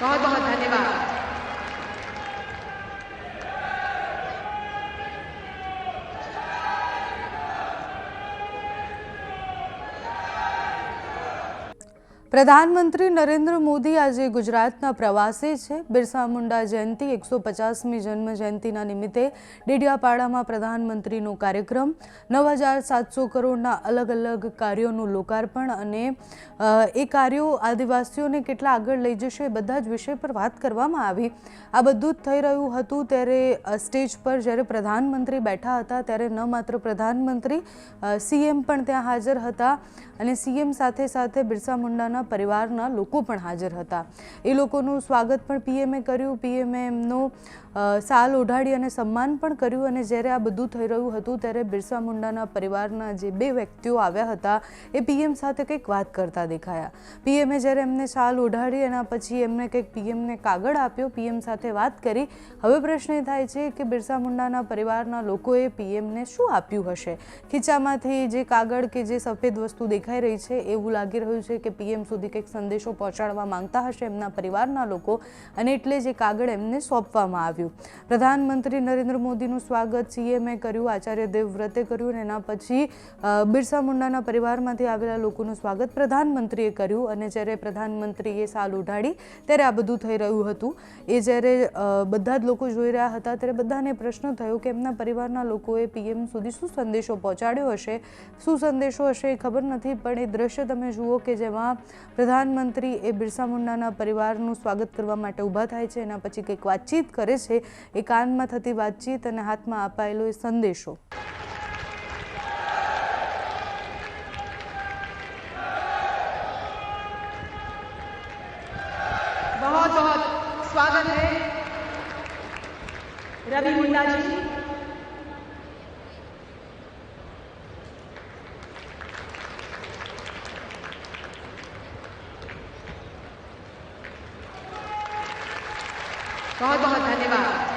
बहुत बहुत धन्यवाद પ્રધાનમંત્રી નરેન્દ્ર મોદી આજે ગુજરાતના પ્રવાસે છે. બિરસા મુંડા જયંતિ, એકસો પચાસમી જન્મ જયંતિના નિમિત્તે ડેડિયાપાડામાં પ્રધાનમંત્રીનો કાર્યક્રમ. નવ હજાર સાતસો કરોડના અલગ અલગ કાર્યોનું લોકાર્પણ અને એ કાર્યો આદિવાસીઓને કેટલા આગળ લઈ જશે એ બધા જ વિષય પર વાત કરવામાં આવી. આ બધું જ થઈ રહ્યું હતું ત્યારે સ્ટેજ પર જ્યારે પ્રધાનમંત્રી બેઠા હતા ત્યારે ન માત્ર પ્રધાનમંત્રી સીએમ પણ ત્યાં હાજર હતા અને સીએમ સાથે સાથે બિરસા મુંડાના પરિવારના લોકો પણ હાજર હતા. એ લોકોનું સ્વાગત પણ પીએમએ કર્યું. પીએમએ એમનો સાલ ઓઢાડી અને સન્માન પણ કર્યું અને જ્યારે આ બધું થઈ રહ્યું હતું ત્યારે બિરસા મુંડાના પરિવારના જે બે વ્યક્તિઓ આવ્યા હતા એ પીએમ સાથે કંઈક વાત કરતા દેખાયા. પીએમએ જ્યારે એમને સાલ ઓઢાડી એના પછી એમને કંઈક પીએમને કાગળ આપ્યો. પીએમ સાથે વાત કરી. હવે પ્રશ્ન એ થાય છે કે બિરસા મુંડાના પરિવારના લોકોએ પીએમને શું આપ્યું હશે? ખીચામાંથી જે કાગળ કે જે સફેદ વસ્તુ દેખાઈ રહી છે એવું લાગી રહ્યું છે કે પીએમ સુધી કંઈક સંદેશો પહોંચાડવા માંગતા હશે એમના પરિવારના લોકો અને એટલે જ કાગળ એમને સોંપવામાં આવ્યું. પ્રધાનમંત્રી નરેન્દ્ર મોદીનું સ્વાગત સીએમએ કર્યું, આચાર્ય દેવવ્રતે કર્યું અને એના પછી બિરસા મુંડાના પરિવારમાંથી આવેલા લોકોનું સ્વાગત પ્રધાનમંત્રીએ કર્યું અને જ્યારે પ્રધાનમંત્રીએ સાલ ઉઢાડી ત્યારે આ બધું થઈ રહ્યું હતું. એ જ્યારે બધા જ લોકો જોઈ રહ્યા હતા ત્યારે બધાને પ્રશ્ન થયો કે એમના પરિવારના લોકોએ પીએમ સુધી શું સંદેશો પહોંચાડ્યો હશે? શું સંદેશો હશે એ ખબર નથી, પણ એ દ્રશ્ય તમે જુઓ કે જેમાં પ્રધાનમંત્રી એ બિરસા મુંડાના પરિવારનું સ્વાગત કરવા માટે ઊભા થાય છે એના પછી કંઈક વાતચીત કરે છે એ કાનમાં થતી વાતચીત અને હાથમાં અપાયેલો એ સંદેશો बहुत बहुत स्वागत है रवि मुंडा जी बहुत बहुत धन्यवाद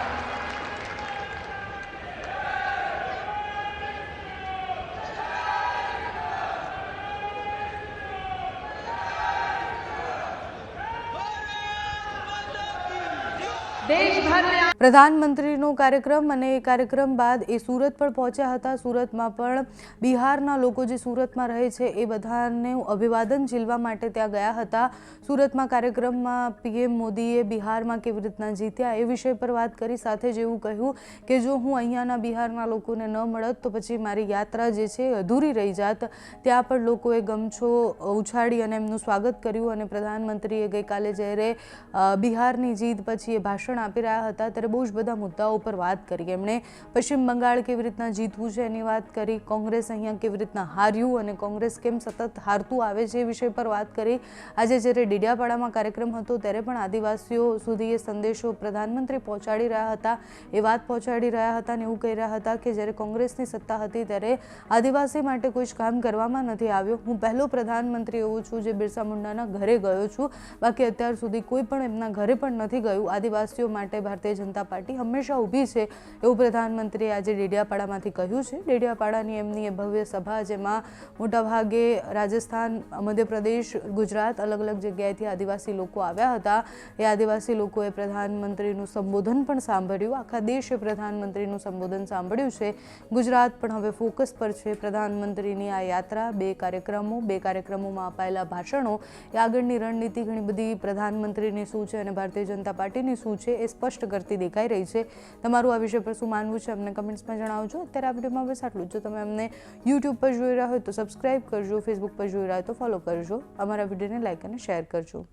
પ્રધાનમંત્રીનો કાર્યક્રમ અને એ કાર્યક્રમ બાદ એ સુરત પણ પહોંચ્યા હતા. સુરતમાં પણ બિહારના લોકો જે સુરતમાં રહે છે એ બધાને અભિવાદન ઝીલવા માટે ત્યાં ગયા હતા. સુરતમાં કાર્યક્રમમાં પીએમ મોદીએ બિહારમાં કેવી રીતના જીત્યા એ વિષય પર વાત કરી. સાથે જ એવું કહ્યું કે જો હું અહીંયાના બિહારના લોકોને ન મળત તો પછી મારી યાત્રા જે છે અધૂરી રહી જાત. ત્યાં પણ લોકોએ ગમછો ઉછાળી અને એમનું સ્વાગત કર્યું અને પ્રધાનમંત્રીએ ગઈકાલે જ્યારે બિહારની જીત પછી એ ભાષણ આપી રહ્યા હતા ત્યારે બહુ જ બધા મુદ્દાઓ પર વાત કરી. એમણે પશ્ચિમ બંગાળ કેવી રીતના જીતવું છે એની વાત કરી, કોંગ્રેસ અહીંયા કેવી રીતના હાર્યું અને કોંગ્રેસ કેમ સતત હારતું આવે છે એ વિષય પર વાત કરી. આજે જ્યારે ડેડિયાપાડામાં કાર્યક્રમ હતો ત્યારે પણ આદિવાસીઓ સુધી એ સંદેશો પ્રધાનમંત્રી પહોંચાડી રહ્યા હતા, એ વાત પહોંચાડી રહ્યા હતા અને એવું કહી રહ્યા હતા કે જ્યારે કોંગ્રેસની સત્તા હતી ત્યારે આદિવાસી માટે કોઈ જ કામ કરવામાં નથી આવ્યો. હું પહેલો પ્રધાનમંત્રી એવો છું જે બિરસા મુંડાના ઘરે ગયો છું. બાકી અત્યાર સુધી કોઈ પણ એમના ઘરે પણ નથી ગયું. આદિવાસીઓ માટે ભારતીય જનતા પાર્ટી હંમેશા ઊભી છે એવું પ્રધાનમંત્રીએ આજે ડેડિયાપાડામાંથી કહ્યું છે. ડેડિયાપાડાની એમની એ ભવ્ય સભા જેમાં મોટાભાગે રાજસ્થાન, મધ્યપ્રદેશ, ગુજરાત અલગ અલગ જગ્યાએથી આદિવાસી લોકો આવ્યા હતા. એ આદિવાસી લોકોએ પ્રધાનમંત્રીનું સંબોધન પણ સાંભળ્યું. આખા દેશે પ્રધાનમંત્રીનું સંબોધન સાંભળ્યું છે. ગુજરાત પણ હવે ફોકસ પર છે. પ્રધાનમંત્રીની આ યાત્રા, બે કાર્યક્રમો, બે કાર્યક્રમોમાં અપાયેલા ભાષણો, એ આગળની રણનીતિ ઘણી બધી પ્રધાનમંત્રીની શું છે અને ભારતીય જનતા પાર્ટીની શું છે એ સ્પષ્ટ કરતી દેખાઈ રહી છે. તમારું આ વિષય પર શું માનવું છે અમને કમેન્ટ્સમાં જણાવજો. અત્યારે આ વિડીયોમાં બસ આટલું જ. તમે અમને યુટ્યુબ પર જોઈ રહ્યા હોય તો સબસ્ક્રાઇબ કરજો ફેસબુક પર જોઈ રહ્યા હોય તો ફોલો કરજો. અમારા વિડીયોને લાઇક અને શેર કરજો.